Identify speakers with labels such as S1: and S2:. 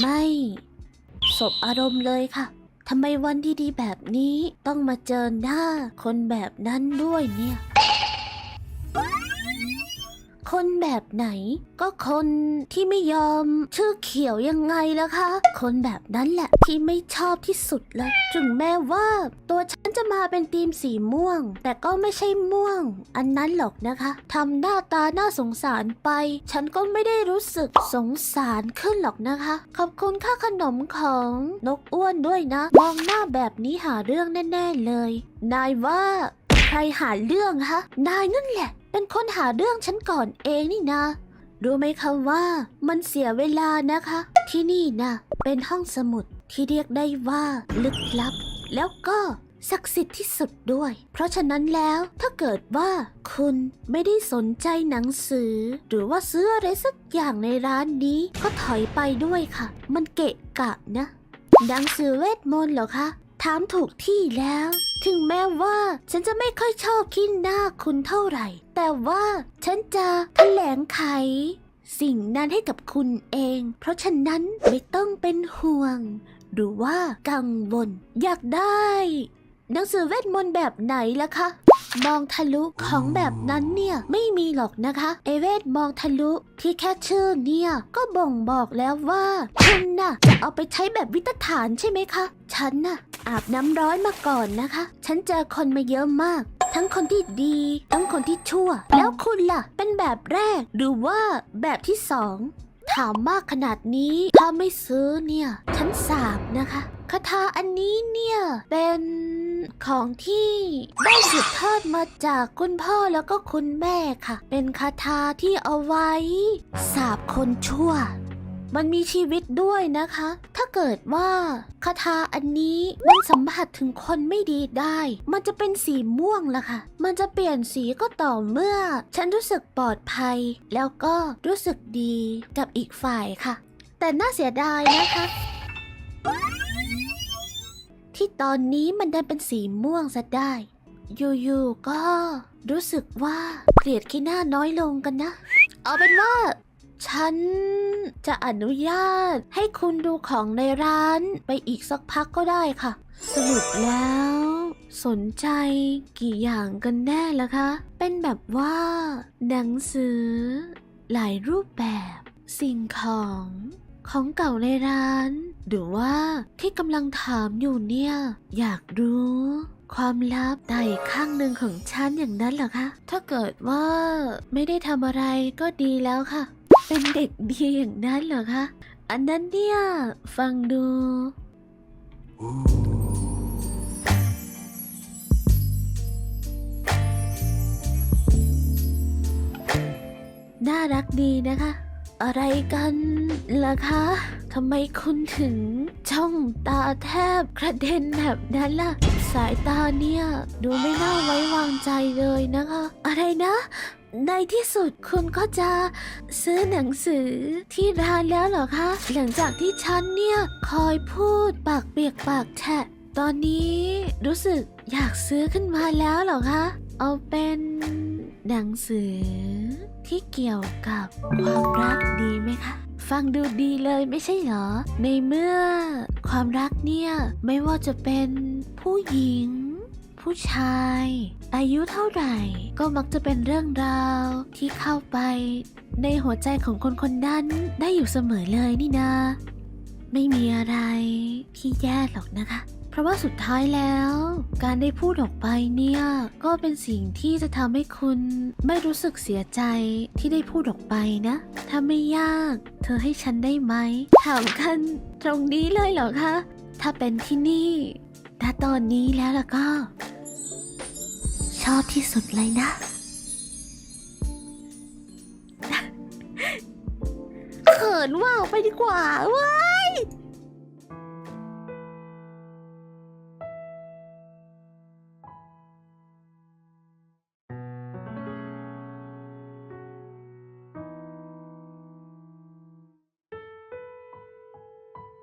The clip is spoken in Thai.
S1: ไม่ สบอารมณ์เลยค่ะทำไมวันดีๆแบบนี้ต้องมาเจอหน้าคนแบบนั้นด้วยเนี่ย คนแบบไหน ก็คนที่ไม่ยอมชื่อเขียวยังไงล่ะคะ คนแบบนั้นแหละที่ไม่ชอบที่สุดเลยถึงแม้ว่า ตัวฉันจะมาเป็นทีมสีม่วง แต่ก็ไม่ใช่ม่วง อันนั้นหรอกนะคะทำหน้าตาน่าสงสารไป ฉันก็ไม่ได้รู้สึกสงสารขึ้นหรอกนะคะ ขอบคุณค่าขนมของนกอ้วนด้วยนะ มองหน้าแบบนี้หาเรื่องแน่ ๆ เลย นายว่า รหาเรื่องฮะ นายนั่นแหละ เป็นคนหาเรื่องฉันก่อนเองนี่นะ รู้ไหมคะว่ามันเสียเวลานะคะ ที่นี่นะเป็นห้องสมุดที่เรียกได้ว่าลึกลับ แล้วก็ศักดิ์สิทธิ์ที่สุดด้วย เพราะฉะนั้นแล้วถ้าเกิดว่าคุณไม่ได้สนใจหนังสือ หรือว่าซื้ออะไรสักอย่างในร้านนี้ก็ถอยไปด้วยค่ะ มันเกะกะนะหนังสือเวทมนต์เหรอคะ ถามถูกที่แล้ว ถึงแม้ว่าฉันจะไม่ค่อยชอบขี้หน้าคุณเท่าไหร่ แต่ว่าฉันจะแถลงไข สิ่งนั้นให้กับคุณเอง เพราะฉะนั้นไม่ต้องเป็นห่วง หรือว่ากังวล อยากได้หนังสือเวทมนต์แบบไหนล่ะคะ มองทะลุของแบบนั้นเนี่ยไม่มีหรอกนะคะ เอเวทมองทะลุที่แค่ชื่อเนี่ย ก็บ่งบอกแล้วว่า คุณน่ะจะเอาไปใช้แบบวิตฐานใช่ไหมคะ ฉันน่ะ อาบน้ำร้อนมาก่อนนะคะ ฉันเจอคนมาเยอะมาก ทั้งคนที่ดี ทั้งคนที่ชั่ว แล้วคุณล่ะ เป็นแบบแรก หรือว่าแบบที่สอง ถามมากขนาดนี้ ถ้าไม่ซื้อเนี่ย ฉันสาบนะคะ คาถาอันนี้เนี่ย เป็นของที่ได้สืบทอดมาจากคุณพ่อแล้วก็คุณแม่ค่ะ เป็นคาถาที่เอาไว้ สาบคนชั่ว มันมีชีวิตด้วยนะคะ ถ้าเกิดว่าคาถาอันนี้มันสัมผัสถึงคนไม่ดีได้ มันจะเป็นสีม่วงล่ะค่ะ มันจะเปลี่ยนสีก็ต่อเมื่อ ฉันรู้สึกปลอดภัย แล้วก็รู้สึกดีกับอีกฝ่ายค่ะ แต่น่าเสียดายนะคะ ที่ตอนนี้มันดันเป็นสีม่วงซะได้อยู่ๆก็รู้สึกว่าเกลียดขี้หน้าน้อยลงกันนะ เอาเป็นว่า ฉันจะอนุญาตให้คุณดูของในร้านไปอีกสักพักก็ได้ค่ะ สรุปแล้ว สนใจกี่อย่างกันแน่ล่ะคะ เป็นแบบว่า หนังสือ หลายรูปแบบ สิ่งของของเก่าในร้าน หรือว่าที่กำลังถามอยู่เนี่ย อยากรู้ ความลับใดข้างหนึ่งของฉันอย่างนั้นเหรอคะ ถ้าเกิดว่าไม่ได้ทำอะไรก็ดีแล้วค่ะ เป็นเด็กดีอย่างนั้นเหรอคะ อันนั้นเนี่ย ฟังดู น่ารักดีนะคะ อะไรกันล่ะคะทำไมคุณถึงจ้องตาแทบกระเด็นแบบนั้นล่ะ สายตาเนี่ย ดูไม่น่าไว้วางใจเลยนะคะ อะไรนะ ในที่สุดคุณก็จะซื้อหนังสือที่ร้านแล้วเหรอคะ หลังจากที่ฉันเนี่ยคอยพูดปากเปียกปากแฉะ ตอนนี้รู้สึกอยากซื้อขึ้นมาแล้วเหรอคะ เอาเป็นหนังสือที่เกี่ยวกับความรักดีไหมคะ ฟังดูดีเลยไม่ใช่เหรอ ในเมื่อความรักเนี่ยไม่ว่าจะเป็นผู้หญิง ผู้ชาย อายุเท่าไหร่ ก็มักจะเป็นเรื่องราวที่เข้าไป ในหัวใจของคนคนนั้นได้อยู่เสมอเลยนี่นาไม่มีอะไรที่แย่หรอกนะคะเพราะว่าสุดท้ายแล้ว การได้พูดออกไปเนี่ย ก็เป็นสิ่งที่จะทำให้คุณไม่รู้สึกเสียใจที่ได้พูดออกไปนะ ถ้าไม่ยาก เธอให้ฉันได้ไหมถามกันตรงนี้เลยเหรอคะ ถ้าเป็นที่นี่ถ้าตอนนี้แล้วล่ะก็ ชอบที่สุดเลยนะ เขินว่าไปดีกว่าว้า